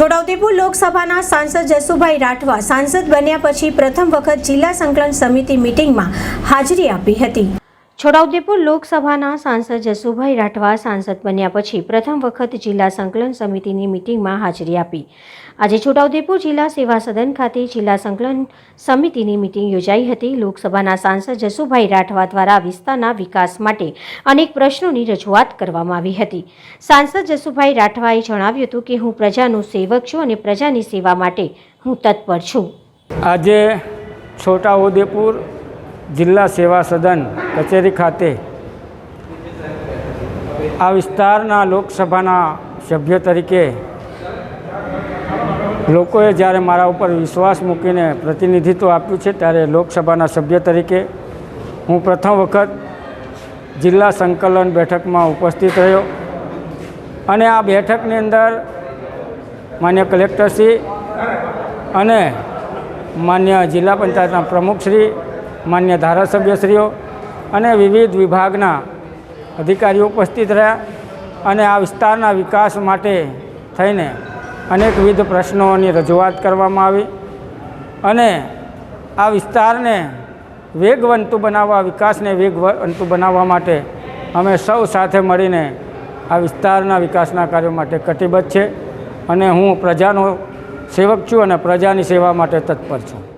છોટાઉદેપુર લોકસભાના સાંસદ જસુભાઈ રાઠવા સાંસદ બન્યા પછી પ્રથમ વખત જિલ્લા સંકલન સમિતિ મિટિંગમાં હાજરી આપી હતી. છોટાઉદેપુર લોકસભાના સાંસદ જસુભાઈ રાઠવા સાંસદ બન્યા પછી પ્રથમ વખત જિલ્લા સંકલન સમિતિની મિટિંગમાં હાજરી આપી. આજે છોટાઉદેપુર જિલ્લા સેવા સદન ખાતે જિલ્લા સંકલન સમિતિની મિટિંગ યોજાઈ હતી. લોકસભાના સાંસદ જસુભાઈ રાઠવા દ્વારા વિસ્તારના વિકાસ માટે અનેક પ્રશ્નોની રજૂઆત કરવામાં આવી હતી. સાંસદ જસુભાઈ રાઠવાએ જણાવ્યું હતું કે, હું પ્રજાનું સેવક છું અને પ્રજાની સેવા માટે હું તત્પર છું. આજે છોટાઉદેપુર જિલ્લા સેવા સદન કચેરી ખાતે આ વિસ્તારના લોકસભાના સભ્ય તરીકે લોકોએ જ્યારે મારા ઉપર વિશ્વાસ મૂકીને પ્રતિનિધિત્વ આપ્યું છે, ત્યારે લોકસભાના સભ્ય તરીકે હું પ્રથમ વખત જિલ્લા સંકલન બેઠકમાં ઉપસ્થિત રહ્યો અને આ બેઠકની અંદર માન્ય કલેક્ટરશ્રી અને માન્ય જિલ્લા પંચાયતના પ્રમુખશ્રી માન્ય ધારાસભ્યશ્રીઓ અને વિવિધ વિભાગના અધિકારીઓ ઉપસ્થિત રહ્યા અને આ વિસ્તારના વિકાસ માટે થઈને અનેકવિધ પ્રશ્નોની રજૂઆત કરવામાં આવી અને આ વિસ્તારને વેગવંતુ બનાવવા, વિકાસને વેગવંતુ બનાવવા માટે અમે સૌ સાથે મળીને આ વિસ્તારના વિકાસના કાર્યો માટે કટિબદ્ધ છે અને હું પ્રજાનો સેવક છું અને પ્રજાની સેવા માટે તત્પર છું.